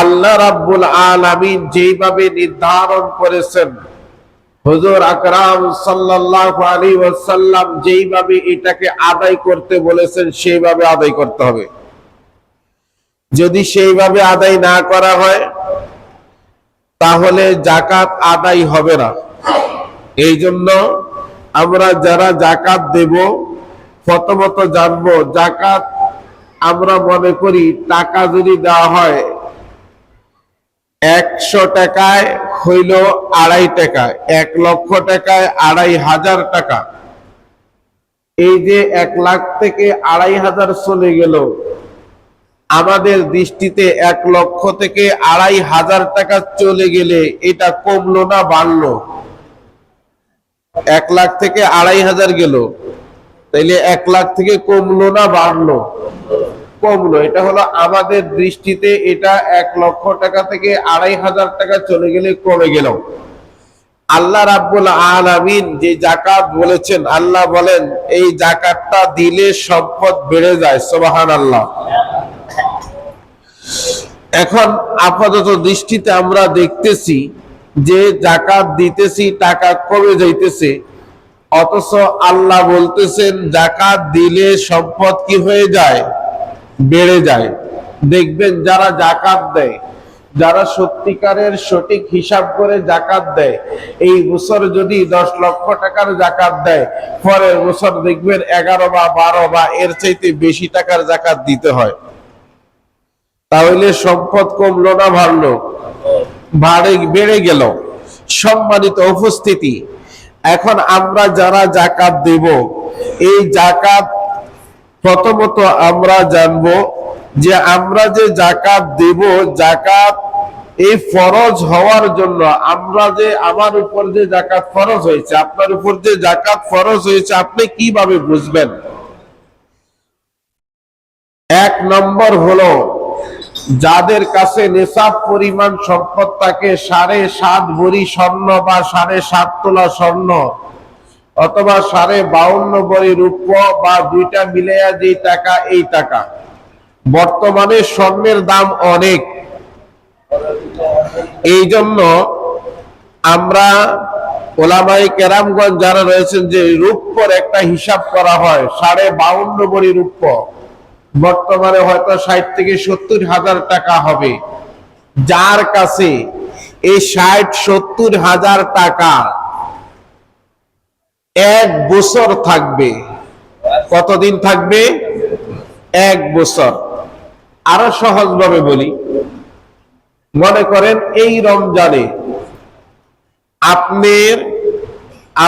আল্লাহ রাব্বুল আলামিন যেইভাবে নির্ধারণ করেছেন। হুজুর আকরাম সাল্লাল্লাহু আলাইহি ওয়াসাল্লাম যেইভাবে এটাকে আদায় করতে বলেছেন, সেইভাবে আদায় করতে হবে। যদি সেইভাবে আদায় না করা হয়, তাহলে জাকাত আদায় হবে না। এই জন্য আমরা যারা জাকাত দেব, প্রথমত জানব জাকাত আমরা মনে করি টাকা যদি দেওয়া হয় একশো টাকায় হইল আড়াই টাকা, এক লক্ষ টাকায় আড়াই হাজার টাকা। এই যে এক লাখ থেকে আড়াই হাজার চলে গেল, আমাদের দৃষ্টিতে এক লক্ষ থেকে আড়াই হাজার টাকা চলে গেলে এটা কমলো না বাড়লো? এক লাখ থেকে আড়াই হাজার গেল, তাইলে এক লাখ থেকে কমলো না বাড়লো? কমলো এটা হলো আমাদের দৃষ্টিতে এটা এক লক্ষ টাকা থেকে আড়াই হাজার টাকা চলে গেলে কমে গেল আল্লাহ রাব্বুল আলামিন যে জাকাত বলেছেন, আল্লাহ বলেন, এই জাকাতটা দিলে সম্পদ বেড়ে যায়। সুবহান আল্লাহ এখন আপাতত দৃষ্টিতে আমরা দেখতেছি যে জাকাত দিতেছি, টাকা কমে যাইতেছে। অথচ আল্লাহ বলতেছেন জাকাত দিলে সম্পদ কি হয়ে যায়? বেড়ে যায়। দেখবেন যারা জাকাত দেয়, যারা সত্যিকারের সঠিক হিসাব করে জাকাত দেয়, এই বছর যদি দশ লক্ষ টাকার জাকাত দেয়, পরের বছর দেখবেন এগারো বা বারো বা এর চাইতে বেশি টাকার জাকাত দিতে হয়। তাহলে সম্পদ কমলো না বাড়লো বাড়ে, বেড়ে গেল। সম্মানিত উপস্থিতি, এখন আমরা যারা জাকাত দেব, এই জাকাত প্রথমত আমরা জানব যে আমরা যে জাকাত দেব, জাকাত এই ফরজ হওয়ার জন্য আমরা যে আমার উপর যে জাকাত ফরজ হয়েছে, আপনার উপর যে জাকাত ফরজ হয়েছে, আপনি কীভাবে বুঝবেন? এক নম্বর হলো, যাদের কাছে নেশাব পরিমাণ সম্পদ থাকে, সাড়ে সাত ভরি স্বর্ণ বা সাড়ে সাত তোলা স্বর্ণ অথবা সাড়ে বাউন্ন ভরি রূপ্য বা দুইটা মিলাইয়া যেই টাকা, এই টাকা। বর্তমানে স্বর্ণের দাম অনেক। এই জন্য আমরা ওলামাই কেরামগঞ্জ যারা রয়েছেন যে রূপ্যর একটা হিসাব করা হয়, সাড়ে বাউন্ন ভরি রূপ্য বর্তমানে হয়তো ষাট থেকে সত্তর হাজার টাকা হবে। যার কাছে এই ষাট সত্তর হাজার টাকা এক বছর থাকবে। কতদিন থাকবে? এক বছর। আরও সহজভাবে বলি। মনে করেন এই রমজানে আপনার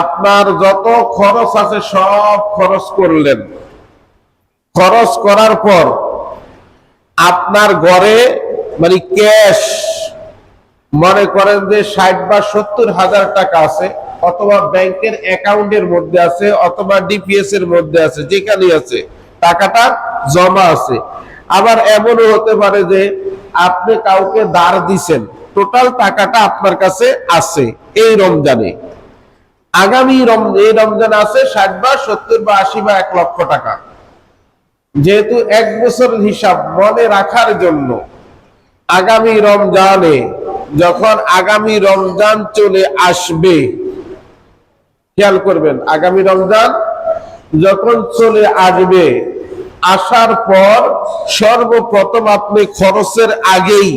আপনার যত খরচ আছে সব খরচ করলেন। খরচ করার পর আপনার ঘরে মানে ক্যাশ মনে করেন যে ষাট বা সত্তর হাজার টাকা আছে। অথবা ব্যাংকের অ্যাকাউন্টের মধ্যে আছে অথবা ডিপিএস এর মধ্যে আছে যেখানে আছে, টাকাটা জমা আছে। আবার এমনও হতে পারে যে আপনি কাউকে দাঁড় দিছেন, টোটাল টাকাটা আপনার কাছে আছে এই রমজানে। আগামী এই রমজান আছে ষাট বা সত্তর বা আশি বা এক লক্ষ টাকা। যেহেতু এক বছরের হিসাব মনে রাখার জন্য আগামী রমজানে যখন আগামী রমজান চলে আসবে খেয়াল করবেন, আগামী রমজান যখন চলে আসবে, আসার পর সর্বপ্রথম আপনি খরচের আগেই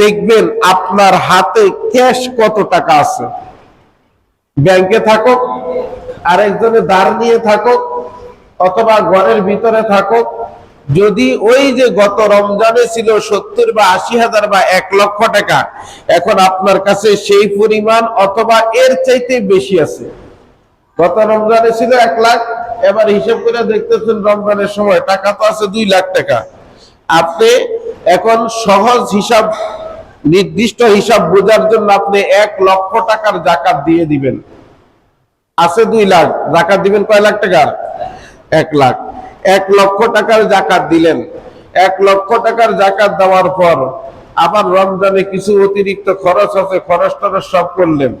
দেখবেন আপনার হাতে ক্যাশ কত টাকা আছে। ব্যাংকে থাকুক, আরেকজনে দাঁড় নিয়ে থাকুক, অথবা ঘরের ভিতরে থাকুক, যদি ওই যে গত রমজানে ছিল সত্তর বা আশি হাজার বা এক লক্ষ টাকা, এখন আপনার কাছে সেই পরিমাণ অথবা এর চাইতে বেশি আছে। গত রমজানে ছিল এক লাখ, এবার হিসাব করে দেখতেছেন রমজানের সময় টাকা তো আছে দুই লাখ টাকা। আপনি এখন সহজ হিসাব, নির্দিষ্ট হিসাব বোঝার জন্য আপনি এক লক্ষ টাকার জাকাত দিয়ে দিবেন। আছে দুই লাখ, জাকাত দিবেন কয় লাখ টাকার? এক লাখ। এক লক্ষ টাকার জাকাত দিলেন। এক লক্ষ টাকার জাকাত দেওয়ার পর আবার রমজানে কিছু অতিরিক্ত খরচ আছে, খরচ টরচ সব করলেন।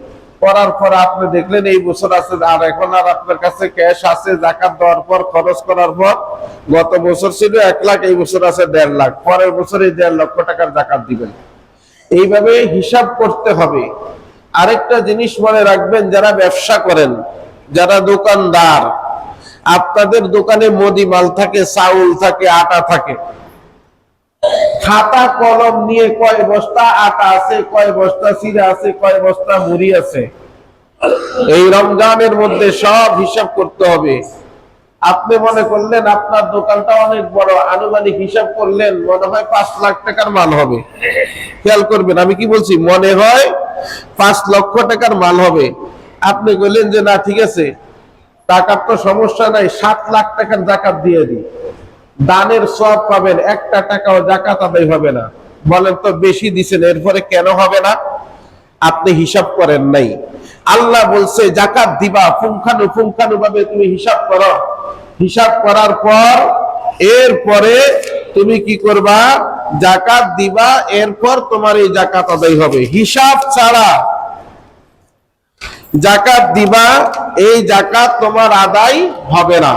করার পর আপনি দেখলেন এই বছর আছে, আর এখন আর আপনার কাছে ক্যাশ আছে, জাকাত দেওয়ার পর, খরচ করার পর, গত বছর ছিল এক লাখ, এই বছর আছে দেড় লাখ। পরের বছর এই দেড় লক্ষ টাকার জাকাত দিবেন। এইভাবে হিসাব করতে হবে। আরেকটা জিনিস মনে রাখবেন, যারা ব্যবসা করেন, যারা দোকানদার, আপনাদের দোকানে মোদি মাল থাকে, চাউল থাকে, আটা থাকে। খাতা, কলম নিয়ে কয় বস্তা, আটা আছে, কয় বস্তা, চিরা আছে, কয় বস্তা, মুড়ি আছে। এই রমজানের মধ্যে সব হিসাব করতে হবে। আপনি মনে করলেন আপনার দোকানটা অনেক বড়, আনুমানিক হিসাব করলেন, মনে হয় পাঁচ লাখ টাকার মাল হবে। খেয়াল করবেন, আমি কি বলছি? মনে হয় পাঁচ লক্ষ টাকার মাল হবে। আপনি বললেন যে, না, ঠিক আছে, টাকার তো সমস্যা নাই, সাত লাখ টাকার জাকাত দিয়ে দিই। দানের সব পাবেন, একটা টাকাও জাকাত আদায় হবে না। বলেন তো, বেশি দিছেন, এরপরে কেন হবে না? আপনি হিসাব করেন নাই। আল্লাহ বলছে জাকাত দিবা, পুঙ্খানু পুঙ্খানু ভাবে তুমি হিসাব করো। হিসাব করার পর, এরপরে তুমি কি করবা? জাকাত দিবা, এরপর তোমার এই জাকাত আদায় হবে। হিসাব ছাড়া জাকাত দিবা, এই জাকাত তোমার আদায় হবে না।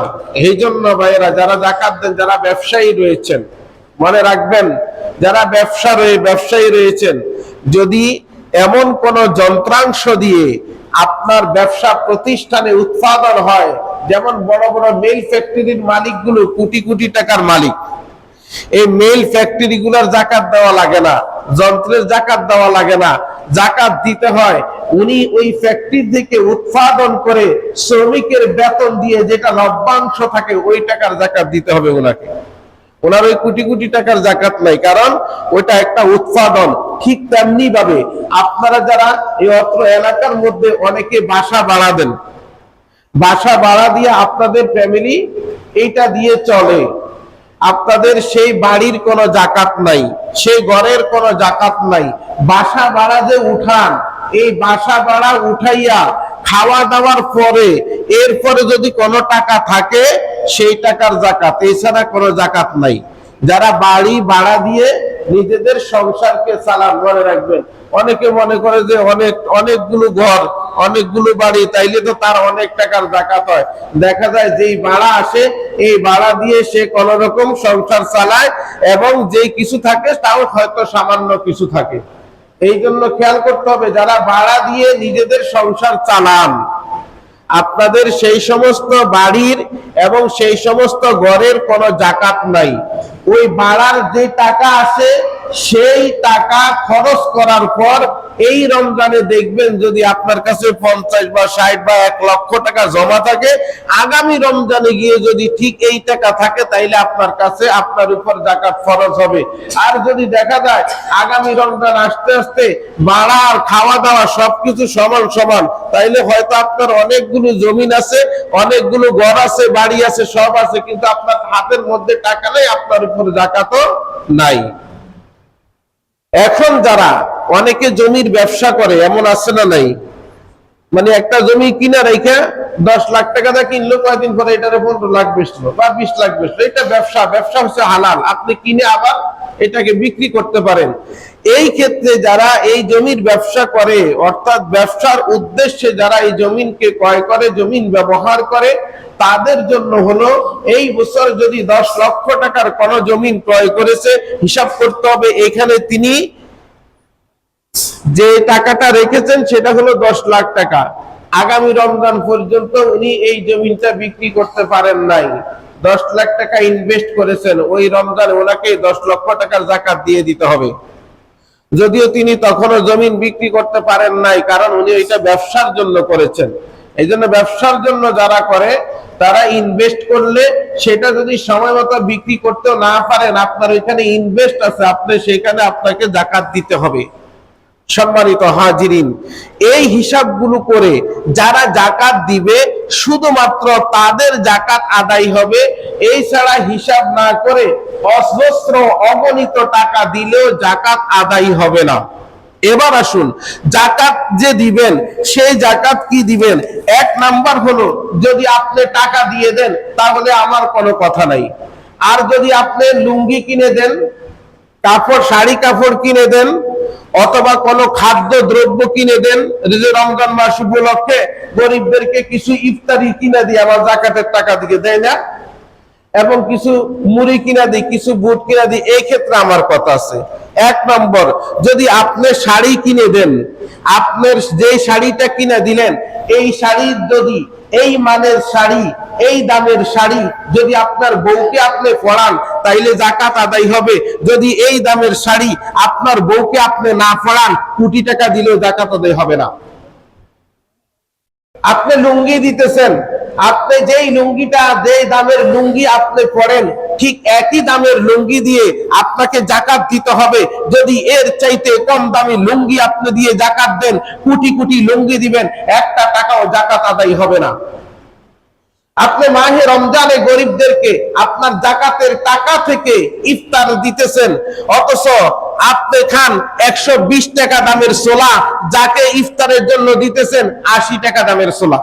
এই জন্য ভাইয়েরা, যারা জাকাত দেন, যারা ব্যবসায়ী রয়েছেন, মনে রাখবেন, যারা ব্যবসা ব্যবসায়ী রয়েছেন, যদি এমন কোন যন্ত্রাংশ দিয়ে আপনার ব্যবসা প্রতিষ্ঠানে উৎপাদন হয়, যেমন বড় বড় মেল ফ্যাক্টরির মালিকগুলো, কোটি কোটি টাকার মালিক, এই মেল ফ্যাক্টরি গুলার জাকাত দেওয়া লাগে না, যন্ত্রের জাকাত দেওয়া লাগে না জাকাত দিতে হয়। উনি ওই ফ্যাক্টরি থেকে উৎপাদন করে শ্রমিকের বেতন দিয়ে যেটা লভ্যাংশ থাকে, ওই টাকার জাকাত দিতে হবে ওনাকে ওনার ওই কোটি কোটি টাকার জাকাত নাই, কারণ ওটা একটা উৎপাদন। ঠিক তেমনি ভাবে আপনারা যারা এই অত্র এলাকার মধ্যে অনেকে বাসা বাড়া দেন, বাসা বাড়া দিয়ে আপনাদের ফ্যামিলি এইটা দিয়ে চলে। আপনাদের সেই বাড়ির কোনো জাকাত নাই, সেই ঘরের কোনো জাকাত নাই। বাসা ভাড়া যে উঠান, এই বাসা ভাড়া উঠাইয়া খাওয়া দাওয়ার পরে, এরপরে যদি কোনো টাকা থাকে, সেই টাকার জাকাত, এছাড়া কোনো জাকাত নাই। যারা বাড়ি ভাড়া দিয়ে নিজেদের সংসারকে চালান মনে রাখবেন। অনেকে মনে করে যে অনেক, অনেকগুলো ঘর, অনেকগুলো বাড়ি, তাইলে তো তার অনেক টাকার জাকাত হয়। দেখা যায় যেই ভাড়া আসে, এই ভাড়া দিয়ে সে কোন রকম সংসার চালায় এবং যেই কিছু থাকে, তাও হয়তো সামান্য কিছু থাকে। এই জন্য খেয়াল করতে হবে, যারা ভাড়া দিয়ে নিজেদের সংসার চালান আপনাদের সেই সমস্ত বাড়ির এবং সেই সমস্ত ঘরের কোনো জাকাত নাই। ওই বাড়ার যে টাকা আছে, সেই টাকা খরচ করার পর এই রমজানে দেখবেন যদি আপনার কাছে পঞ্চাশ বা ষাট বা এক লক্ষ টাকা জমা থাকে, আগামী রমজানে গিয়ে যদি ঠিক এই টাকা থাকে, তাইলে আপনার কাছে আপনার উপর জাকাত ফরজ হবে। আর যদি দেখা যায় আগামী রমজান আসতে আসতে আর খাওয়া দাওয়া সবকিছু সমান সমান, তাইলে হয়তো আপনার অনেকগুলো জমিন আছে, অনেকগুলো ঘর আছে, বাড়ি আছে, সব আছে, কিন্তু আপনার হাতের মধ্যে টাকা নেই, আপনার উপর জাকাতও নাই। এখন যারা অনেকে জমির ব্যবসা করে, এমন আছে না নাই? মানে একটা জমি কিনা রেখে দশ লাখ টাকা দিয়ে কিনলো কয়েকদিন পরে এটারে পনেরো লাখ বেচলো বা বিশ লাখ বেচলো। এটা ব্যবসা ব্যবসা হচ্ছে হালাল। আপনি কিনে আবার এটাকে বিক্রি করতে পারেন। এই ক্ষেত্রে যারা এই জমির ব্যবসা করে, অর্থাৎ ব্যবসার উদ্দেশ্যে যারা এই জমিনকে ক্রয় করে, জমিন ব্যবহার করে, তাদের জন্য হলো এই বছর যদি দশ লক্ষ টাকার কোন জমিন ক্রয় করেছে, হিসাব করতে হবে, এখানে তিনি যে টাকাটা রেখেছেন সেটা হলো দশ লাখ টাকা। আগামী রমজান পর্যন্ত উনি এই জমিনটা বিক্রি করতে পারেন নাই। দশ লাখ টাকা ইনভেস্ট করেছেন, ওই রমজান ওনাকে দশ লক্ষ টাকার জাকাত দিয়ে দিতে হবে। যদিও তিনি তখনও জমিন বিক্রি করতে পারেন নাই, কারণ উনি ওইটা ব্যবসার জন্য করেছেন। এই জন্য ব্যবসার জন্য যারা করে, তারা ইনভেস্ট করলে সেটা যদি সময় মতো বিক্রি করতেও না পারেন, আপনার ওইখানে ইনভেস্ট আছে, আপনি সেখানে আপনাকে জাকাত দিতে হবে। সম্মানিত হাজিরিন, এই হিসাবগুলো করে যারা জাকাত দিবে, শুধুমাত্র তাদের জাকাত আদায় হবে। এই ছাড়া হিসাব না করে অজস্র অগণিত টাকা দিলেও জাকাত আদায় হবে না। এবার আসুন, জাকাত যে দিবেন, সেই জাকাত কি দিবেন? এক নাম্বার হলো, যদি আপনি টাকা দিয়ে দেন, তাহলে আমার কোনো কথা নাই। আর যদি আপনি লুঙ্গি কিনে দেন কাপড়, শাড়ি কাপড় কিনে দেন, অথবা কোনো খাদ্য, দ্রব্য কিনে দেন রমজান মাস উপলক্ষে গরিবদেরকে কিছু ইফতারি কিনে দিয়ে আমার জাকাতের টাকা দিকে দেয় না, এবং কিছু মুড়ি কিনা দিই কিছু বুট কিনা দিই এই ক্ষেত্রে আমার কথা আছে। এক নম্বর, যদি আপনি শাড়ি কিনে দেন, আপনার যে শাড়িটা কিনে দিলেন, এই শাড়ি যদি এই মানের শাড়ি, এই দামের শাড়ি, যদি আপনার বউকে আপনি পড়ান, তাইলে জাকাত আদায় হবে। যদি এই দামের শাড়ি আপনার বউকে আপনি না পড়ান, কোটি টাকা দিলেও জাকাত আদায় হবে না। আপনি লুঙ্গি দিতেছেন আপনি যেই লুঙ্গিটা, যেই দামের লুঙ্গি আপনি পরেন, ঠিক একই দামের লুঙ্গি দিয়ে আপনাকে জাকাত দিতে হবে। যদি এর চাইতে কম দামি লুঙ্গি আপনি দিয়ে জাকাত দেন, কোটি কোটি লুঙ্গি দিবেন, একটা টাকাও জাকাত আদায় হবে না। আপনি মাহে রমজানে গরিবদেরকে আপনার জাকাতের টাকা থেকে ইফতার দিতেছেন, অথচ আপনি খান একশো বিশ টাকা দামের সোলা যাকে ইফতারের জন্য দিতেছেন আশি টাকা দামের সোলা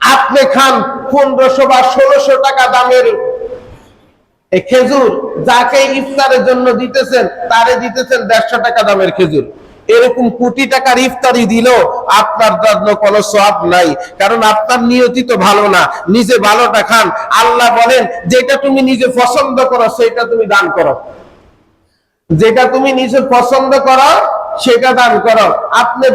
আপনি খান পনেরোশো বা ষোলোশো টাকা দামের খেজুর, যাকে ইফতারের জন্য দিতেছেন, তারে দিতেছেন দেড়শো টাকা দামের খেজুর। এরকম কোটি টাকার ইফতারি দিলেও আপনার জন্য কোনো সব নাই, কারণ আপনার নিয়তি তো ভালো না, নিজে ভালোটা খান। আল্লাহ বলেন, যেটা তুমি নিজে পছন্দ করো, সেটা তুমি দান করো। যেটা তুমি নিজে পছন্দ করো সেটা দান করো। আপনি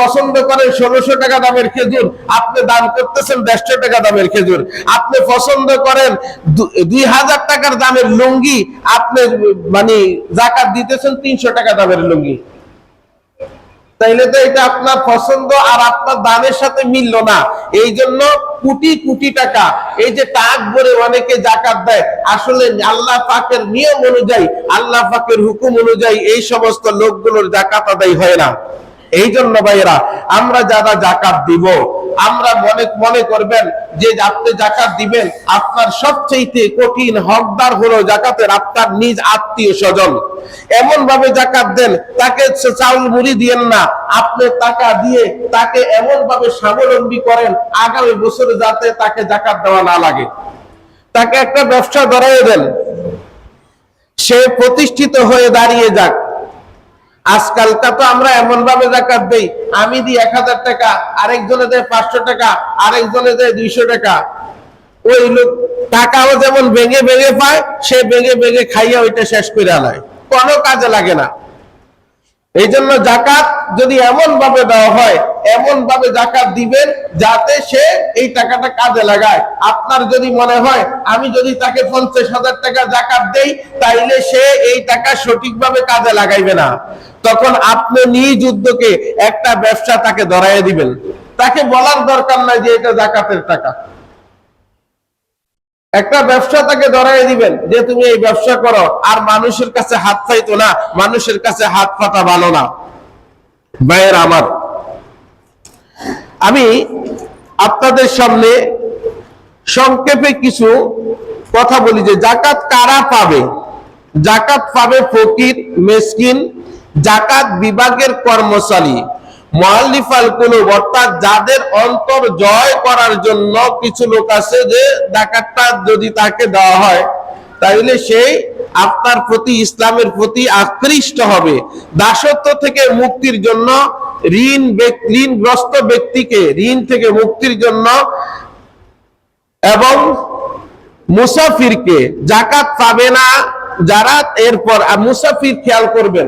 পছন্দ করেন ষোলোশো টাকা দামের খেজুর, আপনি দান করতেছেন দেড়শো টাকা দামের খেজুর। আপনি পছন্দ করেন দুই হাজার টাকার দামের লুঙ্গি, আপনি মানে জাকাত দিতেছেন তিনশো টাকা দামের লুঙ্গি। তাইলে তো এটা আপনার পছন্দ আর আপনার দামের সাথে মিলল না। এই জন্য কোটি কোটি টাকা। এই যে টাক ভরে অনেকে জাকাত দেয়। আসলে আল্লাহ পাকের নিয়ম অনুযায়ী, আল্লাহ পাকের হুকুম অনুযায়ী এই সমস্ত লোকগুলোর জাকাত আদায় হয় না। এই জন্য ভাইয়েরা, আমরা যারা জাকাত দিব, আমরা মনে মনে করবেন যে আপনি জাকাত দিবেন, আপনার সবচেয়ে কঠিন হকদার হলো জাকাতের আপনার নিজ আত্মীয় স্বজন। এমন ভাবে জাকাত দেন, তাকে চাউল মুড়ি দিয়েন না, আপনি টাকা দিয়ে তাকে এমন ভাবে স্বাবলম্বী করেন, আগামী বছরে যাতে তাকে জাকাত দেওয়া না লাগে। তাকে একটা ব্যবসা ধরাই দেন। সে প্রতিষ্ঠিত হয়ে দাঁড়িয়ে যাক। আজকালটা তো আমরা এমন ভাবে জাকাত দেই। আমি দিই এক হাজার টাকা, আরেকজনে দেয় পাঁচশো টাকা, আরেকজনে দেয় দুইশো টাকা। ওই লোক টাকাও যেমন ভেঙে ভেঙে পায়, সে ভেঙে ভেঙে খাইয়া ওইটা শেষ করে আলায় কোনো কাজে লাগে না। এই জন্য জাকাত যদি এমন ভাবে দেওয়া হয় এমন ভাবে জাকাত দিবেন যাতে সে এই টাকাটা কাজে লাগায়। আপনার যদি মনে হয়, আমি যদি তাকে পঞ্চাশ হাজার টাকা জাকাত দেই, তাইলে সে এই টাকা সঠিকভাবে কাজে লাগাইবে না। তখন আপনি নিজ উদ্যোগে একটা ব্যবসা তাকে ধরাই দিবেন। তাকে বলার দরকার নাই যে এটা জাকাতের টাকা। একটা ব্যবসা তাকে ধরাই দিবেন যে তুমি এই ব্যবসা করো, আর মানুষের কাছে হাত চাইতো না, মানুষের কাছে হাত পাতা ভালো না। ভাইয়ের আমার, আমি আপনাদের সামনে সংক্ষেপে কিছু কথা বলি যে জাকাত কারা পাবে? জাকাত পাবে ফকির, মেসকিন, জাকাত বিভাগের কর্মচারী। মোয়াল্লিফাল কুলুব, অর্থাৎ যাদের অন্তর জয় করার জন্য কিছু লোক আছে যে জাকাতটা যদি তাকে দেওয়া হয় তাইলে সেই আপনার প্রতি, ইসলামের প্রতি আকৃষ্ট হবে। দাসত্ব থেকে মুক্তির জন্য ঋণ ঋণগ্রস্ত ব্যক্তিকে ঋণ থেকে মুক্তির জন্য এবং মুসাফিরকে জাকাত পাবে না যারা এরপর, আর মুসাফির খেয়াল করবেন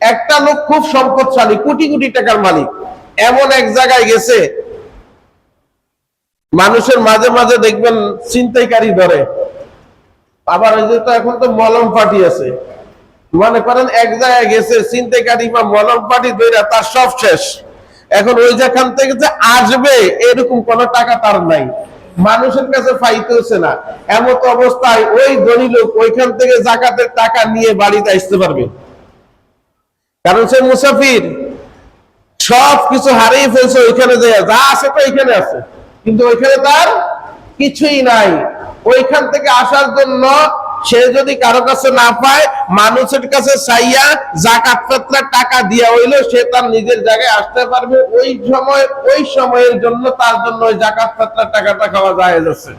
একটা লোক খুব সম্পদশালী, কোটি কোটি টাকার মালিক। এমন এক জায়গায় গেছে, মানুষের মাঝে মাঝে দেখবেন ছিনতাইকারী ধরে। আবার ওই যে তো এখন তো মলম পার্টি আছে। মনে করেন এক জায়গায় গেছে, ছিনতাইকারী বা মলম পার্টি ধরে তার সব শেষ। এখন ওই যেখান থেকে যে আসবে, এরকম কোনো টাকা তার নাই। মানুষের কাছে পাইতেছে না। এমত অবস্থায় ওই ধনী লোক ওইখান থেকে জাকাতের টাকা নিয়ে বাড়িতে আসতে পারবে। কারণ সে মুসাফির। সব কিছু হারিয়ে ফেলছে ওইখানে যে, যা আছে তো এখানে আছে। কিন্তু ওইখানে তার কিছুই নাই। ওইখান থেকে আসার জন্য সে যদি কারও কাছে না পায়, মানুষের কাছে চাইয়া জাকাত পাত্রার টাকা দিয়া হইল, সে তার নিজের জায়গায় আসতে পারবে। ওই সময়, ওই সময়ের জন্য তার জন্য ওই জাকাত পাত্রার টাকাটা খাওয়া যায় যাচ্ছে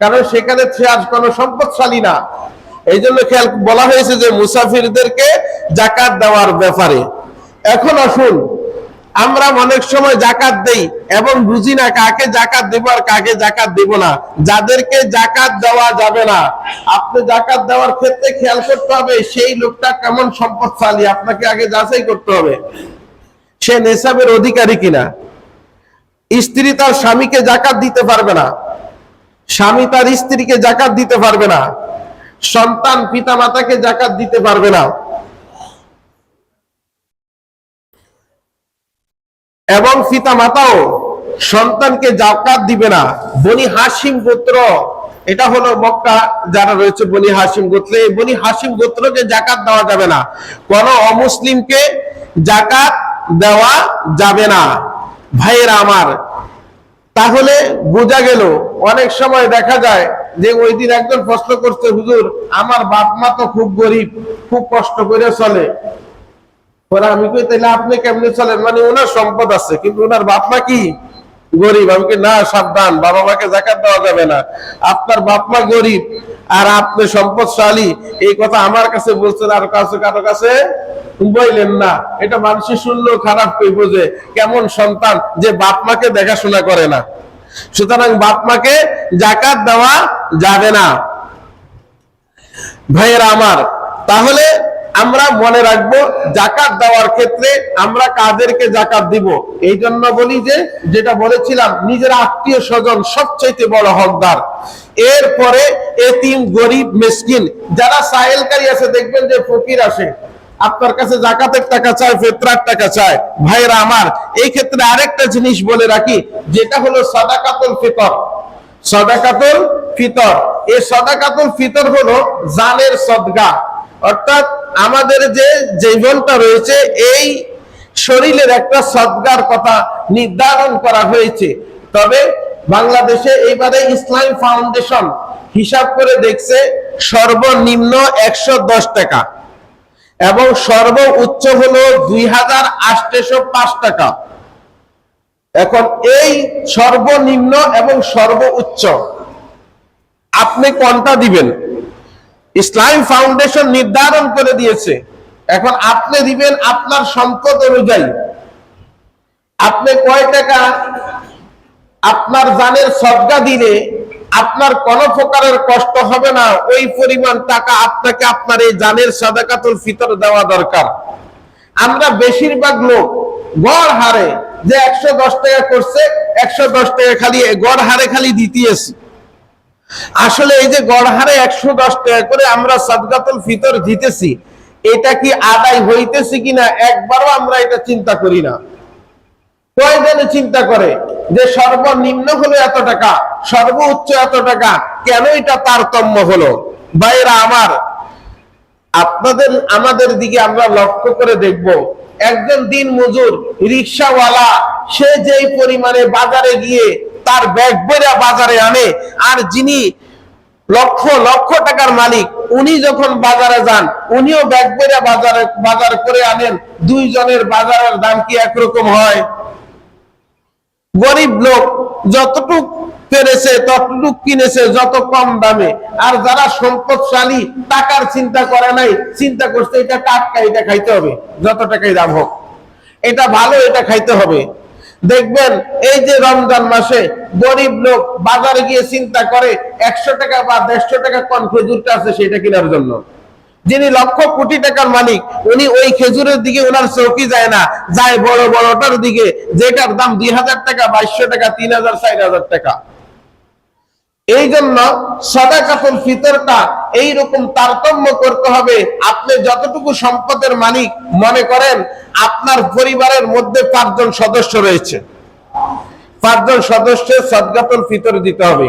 কারণ সেখানে সে আর কোনো সম্পদশালী না। এই জন্য খেয়াল বলা হয়েছে যে মুসাফিরদেরকে জাকাত দেওয়ার ব্যাপারে। এখন আসুন, আমরা অনেক সময় জাকাত দেই এবং বুঝি না কাকে জাকাত দেব আর কাকে জাকাত দেব না। যাদেরকে জাকাত দেওয়া যাবে না, আপনি জাকাত দেওয়ার ক্ষেত্রে খেয়াল করতে হবে সেই লোকটা কেমন সম্পদশালী, আপনাকে আগে যাচাই করতে হবে। সে নেশাবের অধিকারী কিনা? স্ত্রী তার স্বামীকে জাকাত দিতে পারবে না। স্বামী তার স্ত্রীকে জাকাত দিতে পারবে না। সন্তান পিতা মাতাকে জাকাত দিতে পারবে না। এবং পিতা মাতাও সন্তানকে জাকাত দিবে না। বনি হাসিম গোত্র, এটা হলো মক্কা যারা রয়েছে বনি হাসিম গোত্রে, এই বনি হাসিম গোত্রকে জাকাত দেওয়া যাবে না। কোন অমুসলিমকে জাকাত দেওয়া যাবে না। ভাইয়েরা আমার, তাহলে বোঝা গেল, অনেক সময় দেখা যায় যে ওই দিন একজন প্রশ্ন করছে, হুজুর, আমার বাপ মা তো খুব গরিব, খুব কষ্ট করে চলে। আমি কই তাহলে আপনি কেমনে চলেন? মানে ওনার সম্পদ আছে, কিন্তু ওনার বাপ মা কি? গরিব। আমি কি না, সাবধান, বাবা মাকে জাকাত দেওয়া যাবে না। আপনার বাপ মা গরিব, আর আপনি সম্পদশালী। এই কথা আমার কাছে বলছেন, আর কাছে, কারও কাছে বইলেন না। এটা মানুষের শুনলেও খারাপ বোঝে? কেমন সন্তান যে বাপ মাকে দেখাশোনা করে না। সুতরাং বাপ মাকে জাকাত দেওয়া যাবে না। ভাইয়েরা আমার, তাহলে আমরা মনে রাখব জাকাত দেওয়ার ক্ষেত্রে আমরা কাদেরকে জাকাত দিব। এই জন্য বলি যে, যেটা বলেছিলাম, নিজের আত্মীয় স্বজন সবচাইতে বড় হকদার। এরপরে এতিম, গরিব, মেসকিন, যারা সাহেলকারী আছে, দেখবেন যে ফকির আসে। আপনার কাছে জাকাতের টাকা চায়, ফেতরার টাকা চায়। ভাইয়েরা আমার, এই ক্ষেত্রে আরেকটা জিনিস বলে রাখি, যেটা হলো সাদাকাতুল ফিতর। সদাকাতুল ফিতর। এই সদাকাতুল ফিতর হলো জানের সদগা। অর্থাৎ আমাদের যে জীবনটা রয়েছে, এই শরীরের একটা সদগার কথা নির্ধারণ করা হয়েছে। তবে বাংলাদেশে এবারে ইসলাম ফাউন্ডেশন হিসাব করে দেখছে, সর্বনিম্ন একশো দশ টাকা এবং সর্ব উচ্চ হলো দুই হাজার আটশো পাঁচ টাকা। এখন এই সর্বনিম্ন এবং সর্বোচ্চ, আপনি কোনটা দিবেন? ইসলাম ফাউন্ডেশন নির্ধারণ করে দিয়েছে। এখন আপনি দিবেন আপনার সম্পদ অনুযায়ী। আপনি কয় টাকা আপনার জানের সদগা দিলে আপনার কোন প্রকারের কষ্ট হবে না, ওই পরিমাণ টাকা আপনাকে আপনার এই জানের সাদাকাতুল ফিতর দেওয়া দরকার। আমরা বেশিরভাগ লোক গড় হারে যে একশো দশ টাকা করছে, একশো দশ টাকা খালি, গড় হারে খালি দিতেছি। আসলে এই যে গড় হারে একশো দশ টাকা করে আমরা সাদগাতুল ফিতর দিতেছি, এটা কি আদায় হইতেছে কিনা একবারও আমরা এটা চিন্তা করি না। কয়জনে চিন্তা করে যে সর্বনিম্ন হলো এত টাকা, সর্বোচ্চ এত টাকা, কেন এটা তারতম্য হলো? বাইরা আমার, আপনাদের, আমাদের দিকে আমরা লক্ষ্য করে দেখব একজন দিন মজুর, রিক্সাওয়ালা, সে যেই পরিমাণে বাজারে গিয়ে তার ব্যাগ বইরা বাজারে আনে, আর যিনি লক্ষ লক্ষ টাকার মালিক, উনি যখন বাজারে যান, উনিও ব্যাগ বইরা বাজারে, বাজার করে আনেন, দুইজনের বাজারের দাম কি একরকম হয়? গরিব লোক, যতটুক পেরেছে ততটুক কিনেছে যত কম দামে। আর যারা সম্পদশালী, টাকার চিন্তা করে নাই, চিন্তা করছে এটা টাটকা, এটা খাইতে হবে, যত টাকাই দাম হোক। এটা ভালো, এটা খাইতে হবে। দেখবেন, এই যে রমজান মাসে গরিব লোক বাজারে গিয়ে চিন্তা করে, একশো টাকা বা দেড়শো টাকা কোন খেজুরটা আছে সেটা কেনার জন্য। যিনি লক্ষ কোটি টাকার মালিক, উনি ওই খেজুরের দিকে ওনার চৌকি যায় না, যায় বড় বড়টার দিকে, যেটার দাম দুই হাজার টাকা, বাইশশো টাকা, তিন হাজার, চার হাজার টাকা। এই জন্য সদাকাতুল ফিতরটা এইরকম তারতম্য করতে হবে। আপনি যতটুকু সম্পদের মালিক মনে করেন, আপনার পরিবারের মধ্যে পাঁচজন সদস্য রয়েছে। পাঁচজন সদস্যের সদকাতুল ফিতর দিতে হবে।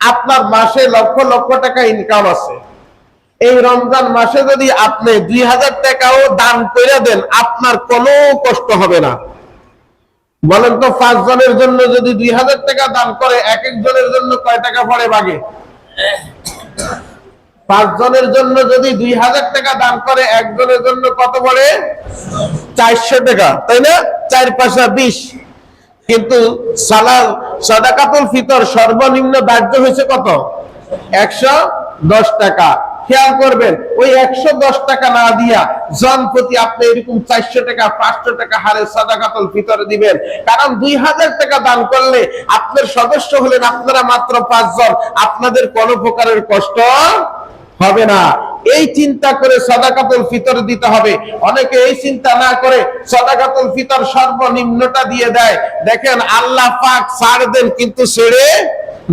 আপনার মাসে লক্ষ লক্ষ টাকা ইনকাম আছে। এই রমজান মাসে যদি আপনি দুই হাজার টাকাও দান করে দেন, আপনার কোনো কষ্ট হবে না। বলেন তো পাঁচ জনের জন্য যদি দুই হাজার টাকা দান করে, এক একজনের জন্য কয় টাকা পড়ে বাগে? পাঁচ জনের জন্য যদি দুই হাজার টাকা দান করে, একজনের জন্য কত পড়ে চারশো টাকা, তাই না? চার পাঁচা বিশ। কিন্তু সালাল সাদাকাতুল ফিতর সর্বনিম্ন দাহ্য হয়েছে কত? একশো দশ টাকা। খেয়াল করবেন, ওই একশো দশ টাকা না দিয়া জন প্রতি আপনি এরকম চারশো টাকা, পাঁচশো টাকা হারে সাদাকাতল ভিতরে দিবেন। কারণ দুই হাজার টাকা দান করলে আপনার সদস্য হলেন আপনারা মাত্র পাঁচজন, আপনাদের কোনো প্রকারের কষ্ট হবে না। এই চিন্তা করে সদাকাতুল ফিতর দিতে হবে। অনেকে এই চিন্তা না করে সদাকাতুল ফিতর সর্বনিম্নটা দিয়ে দেয়। দেখেন, আল্লাহ পাক ছাড় দেন, কিন্তু ছেড়ে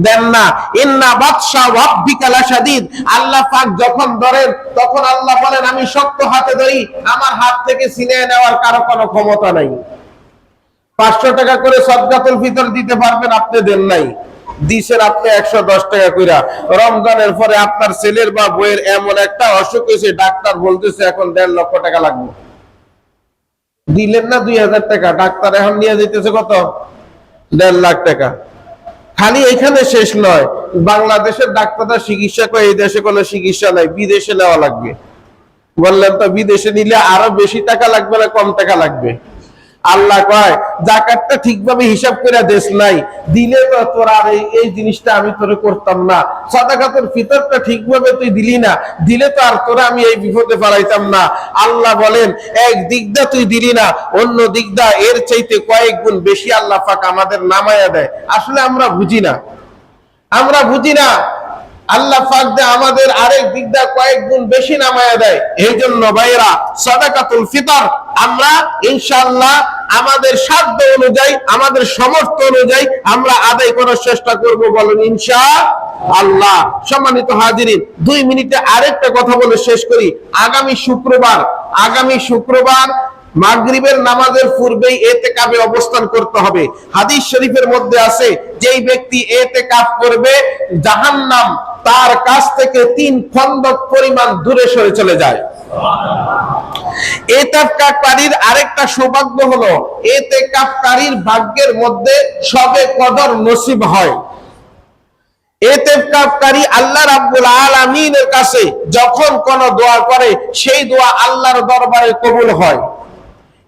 দেন না। ইন্না বাদশা রাব্বিকা লাশাদীদ। আল্লাহ পাক যখন ধরেন, তখন আল্লাহ বলেন, আমি শক্ত হাতে ধরি, আমার হাত থেকে ছিনিয়ে নেওয়ার কারও কোনো ক্ষমতা নাই। পাঁচশো টাকা করে সদকাতুল ফিতর দিতে পারবেন, আপনি দেন নাই। দিছেন আপনি একশো দশ টাকা কইরা। রমজানের পরে আপনার ছেলের বা বইয়ের এমন একটা অসুখ হয়েছে, ডাক্তার বলতেছে, এখন দেড় লক্ষ টাকা লাগবে। দিলেন না দুই হাজার টাকা, ডাক্তার এখন নিয়ে যেতেছে কত? দেড় লাখ টাকা। খালি এখানে শেষ নয়, বাংলাদেশের ডাক্তাররা চিকিৎসা করে, এই দেশে কোনো চিকিৎসা নাই, বিদেশে নেওয়া লাগবে। বললাম তো বিদেশে নিলে আরও বেশি টাকা লাগবে না কম টাকা লাগবে? আল্লাহ কয়, জাকাতটা ঠিকভাবে হিসাব করে দেশ নাই। দিলে তো তোর আর এই জিনিসটা আমি তোরে করতাম না। সাদাকাতের ফিতরটা ঠিকভাবে তুই দিলি না। দিলে তো আর তোরা আমি এই বিপদে পারাইতাম না। আল্লাহ বলেন, এক দিকদা তুই দিলি না, অন্য দিকদা এর চাইতে কয়েক গুণ বেশি আল্লাহ পাক আমাদের নামায়া দেয়। আসলে আমরা বুঝি না। আমরা বুঝি না আল্লাহ যে আমাদের আরেক দিকটা কয়েক গুণ বেশি নামায়া দেয়। এই জন্য ভাইরা সাদাকাতুল ফিতর, আমরা ইনশাআল্লাহ আমাদের সাধ্য অনুযায়ী, আমাদের সমর্থ অনুযায়ী আমরা আদায় করার চেষ্টা করব বলেন ইনশা আল্লাহ সম্মানিত হাজিরিন, দুই মিনিটে আরেকটা কথা বলে শেষ করি। আগামী শুক্রবার আগামী শুক্রবার মাগরিবের নামাজের পূর্বেই এতে কাবে অবস্থান করতে হবে। হাদিস শরীফের মধ্যে আছে, যেই ব্যক্তি এতে কাপ করবে, জাহান্নাম তার কাছ থেকে তিন খন্দক পরিমাণ দূরে সরে চলে যায়। আরেকটা সৌভাগ্য হলো ভাগ্যের মধ্যে সবে কদর নসিব হয়। কাছে যখন কোন দোয়া করে, সেই দোয়া আল্লাহর দরবারে কবুল হয়।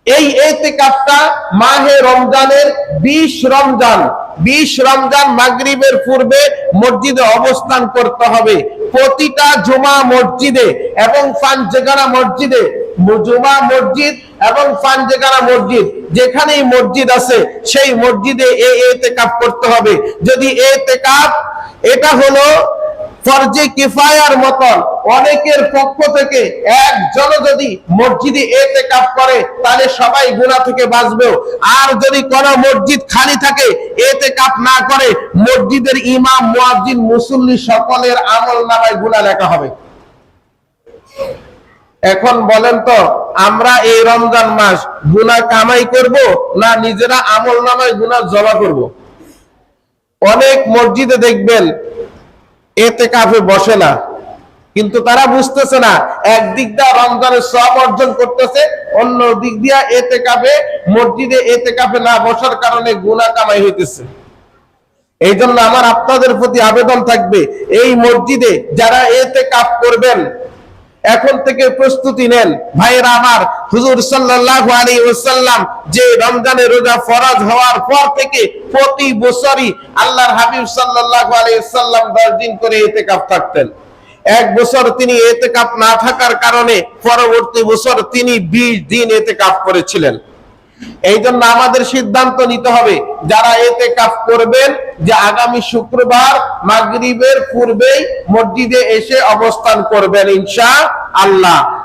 এই এতেকাফটা মাহে রমজানের 20 রমজান 20 রমজান মাগরিবের পূর্বে মসজিদে অবস্থান করতে হবে। প্রতিটা জুমা মসজিদে এবং ফানজেগানা মসজিদে, জুমা মসজিদ এবং ফানজেগানা মসজিদ, যেখানেই মসজিদ আছে, সেই মসজিদে এই এতেকাফ করতে হবে। যদি এতেকাফ, এটা হলো ফরজে কিফায়ার মতন অনেকের পক্ষ থেকে একজন যদি মসজিদে এতে কাপ করে, তাহলে সবাই গুণা থেকে বাঁচবে। আর যদি কোন মসজিদ খালি থাকে এতে কাপ না করে, মসজিদের ইমাম, মুয়াজ্জিন, মুসল্লি সকলের আমল নামায় গুণা লেখা হবে। এখন বলেন তো, আমরা এই রমজান মাস গুণা কামাই করব না নিজেরা আমল নামায় গুণা জমা করব? অনেক মসজিদে দেখবেন এতে কাফে বসে না। কিন্তু তারা বুঝতেছে না, একদিক দিয়ে রমজানের সব অর্জন করতেছে, অন্য দিক দিয়া এতে কাপে মসজিদে এতে কাপে না বসার কারণে গুণা কামাই হইতেছে। এই জন্য আমার আপনাদের প্রতি আবেদন থাকবে, এই মসজিদে যারা এতে কাপ করবেন এখন থেকে প্রস্তুতি নেন। ভাইয়েরা আমার, হুজুর সাল্লাল্লাহু আলাইহি ওয়াসাল্লাম যে রমজানের রোজা ফরজ হওয়ার পর থেকে প্রতি বছরই আল্লাহর হাবিব সাল্লাল্লাহু আলাইহি ওয়াসাল্লাম 10 দিন করে ইতিকাফ থাকতেন। এক বছর তিনি ইতিকাফ না থাকার কারণে পরবর্তী বছর তিনি 20 দিন ইতিকাফ করেছিলেন। এই জন্য আমাদের সিদ্ধান্ত নিতে হবে যারা এতে কাজ করবেন যে আগামী শুক্রবার মাগরিবের পূর্বেই মসজিদে এসে অবস্থান করবেন ইনশা আল্লাহ।